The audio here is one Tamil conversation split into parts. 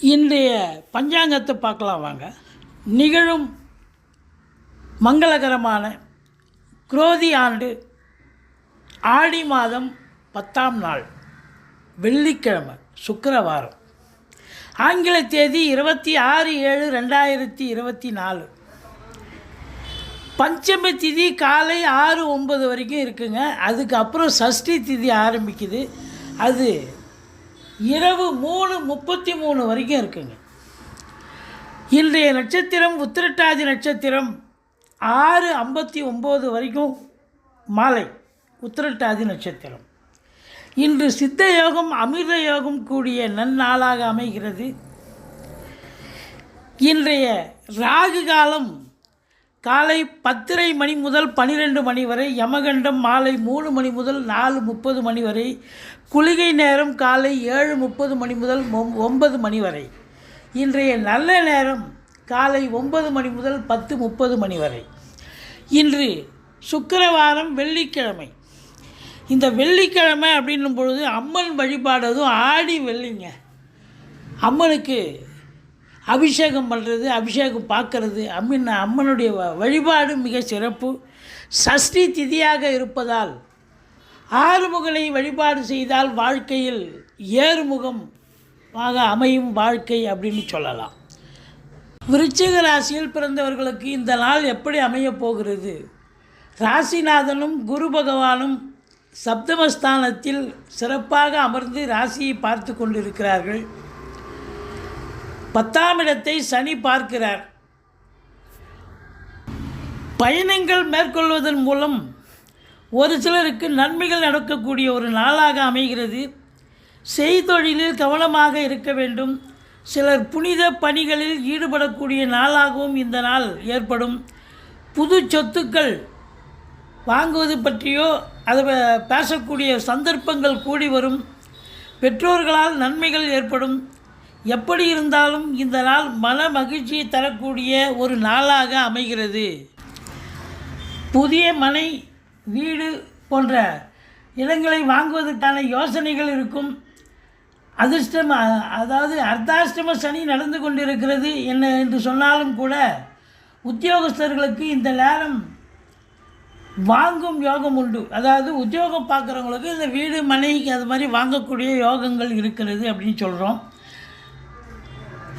இன்றைய பஞ்சாங்கத்தை பார்க்கலாம் வாங்க. நிகழும் மங்களகரமான குரோதி ஆண்டு ஆடி மாதம் பத்தாம் நாள் வெள்ளிக்கிழமை சுக்கரவாரம். ஆங்கில தேதி இருபத்தி ஆறு ஏழு ரெண்டாயிரத்தி இருபத்தி நாலு. பஞ்சமி திதி காலை ஆறு ஒம்பது வரைக்கும் இருக்குங்க. அதுக்கப்புறம் சஷ்டி திதி ஆரம்பிக்குது. அது இரவு மூணு முப்பத்தி மூணு வரைக்கும் இருக்குங்க. இன்றைய நட்சத்திரம் உத்திரட்டாதி நட்சத்திரம் ஆறு ஐம்பத்தி ஒம்பது வரைக்கும் மாலை உத்திரட்டாதி நட்சத்திரம். இன்று சித்த யோகம் அமிர்த யோகம் கூடிய நன்னாளாக அமைகிறது. இன்றைய ராகு காலம் காலை பத்தரை மணி முதல் பன்னிரெண்டு மணி வரை யமகண்டம் மாலை மூணு மணி முதல் நாலு முப்பது மணி வரை குளிகை நேரம் காலை ஏழு முப்பது மணி முதல் ஒன்பது மணி வரை. இன்றைய நல்ல நேரம் காலை ஒன்பது மணி முதல் பத்து முப்பது மணி வரை. இன்று சுக்கரவாரம் வெள்ளிக்கிழமை. இந்த வெள்ளிக்கிழமை அப்படின்னும் பொழுது அம்மன் வழிபாடு அதுவும் ஆடி வெள்ளிங்க. அம்மனுக்கு அபிஷேகம் பண்ணுறது அபிஷேகம் பார்க்கறது அம்மின் அம்மனுடைய வ- வழிபாடு மிக சிறப்பு. சஷ்டி திதியாக இருப்பதால் ஆறுமுகனை வழிபாடு செய்தால் வாழ்க்கையில் ஏறுமுகம் ஆக அமையும் வாழ்க்கை அப்படின்னு சொல்லலாம். விருச்சிக ராசியில் பிறந்தவர்களுக்கு இந்த நாள் எப்படி அமையப் போகிறது? ராசிநாதனும் குரு பகவானும் சப்தமஸ்தானத்தில் சிறப்பாக அமர்ந்து ராசியை பார்த்து கொண்டிருக்கிறார்கள். பத்தாம் இடத்தை சனி பார்க்கிறார். பயணங்கள் மேற்கொள்வதன் மூலம் ஒரு சிலருக்கு நன்மைகள் நடக்கக்கூடிய ஒரு நாளாக அமைகிறது. செய்தொழிலில் கவனமாக இருக்க வேண்டும். சிலர் புனித பணிகளில் ஈடுபடக்கூடிய நாளாகவும் இந்த நாள் ஏற்படும். புது சொத்துக்கள் வாங்குவது பற்றியோ அதை பேசக்கூடிய சந்தர்ப்பங்கள் கூடி வரும். பெற்றோர்களால் நன்மைகள் ஏற்படும். எப்படி இருந்தாலும் இந்த நாள் மன மகிழ்ச்சியை தரக்கூடிய ஒரு நாளாக அமைகிறது. புதிய மனை வீடு போன்ற இடங்களை வாங்குவதற்கான யோசனைகள் இருக்கும். அதிர்ஷ்டம் அதாவது அர்த்தாஷ்டம சனி நடந்து கொண்டிருக்கிறது என்ன என்று சொன்னாலும் கூட உத்தியோகஸ்தர்களுக்கு இந்த நேரம் வாங்கும் யோகம் உண்டு. அதாவது உத்தியோகம் பார்க்குறவங்களுக்கு இந்த வீடு மனைக்கு அது மாதிரி வாங்கக்கூடிய யோகங்கள் இருக்கிறது அப்படின்னு சொல்கிறோம்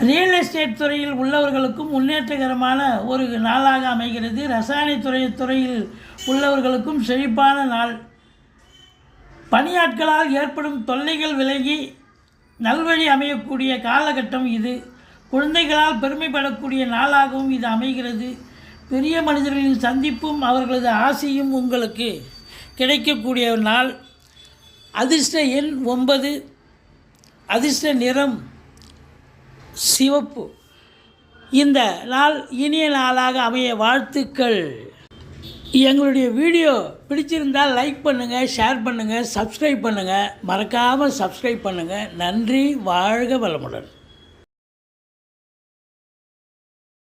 ரியல் எஸ்டேட் துறையில் உள்ளவர்களுக்கும் முன்னேற்றகரமான ஒரு நாளாக அமைகிறது. ரசாயன துறை துறையில் உள்ளவர்களுக்கும் செழிப்பான நாள். பணியாட்களால் ஏற்படும் தொல்லைகள் விலகி நல்வழி அமையக்கூடிய காலகட்டம் இது. குழந்தைகளால் பெருமைப்படக்கூடிய நாளாகவும் இது அமைகிறது. பெரிய மனிதர்களின் சந்திப்பும் அவர்களது ஆசையும் உங்களுக்கு கிடைக்கக்கூடிய ஒரு நாள். அதிர்ஷ்ட எண் ஒன்பது. அதிர்ஷ்ட நிறம் சிவப்பு. இந்த நாள் இனிய நாளாக அமைய வாழ்த்துக்கள். எங்களுடைய வீடியோ பிடிச்சிருந்தால் லைக் பண்ணுங்கள் ஷேர் பண்ணுங்கள் சப்ஸ்கிரைப் பண்ணுங்கள் மறக்காமல் சப்ஸ்கிரைப் பண்ணுங்கள் நன்றி வாழ்க வளமுடன்.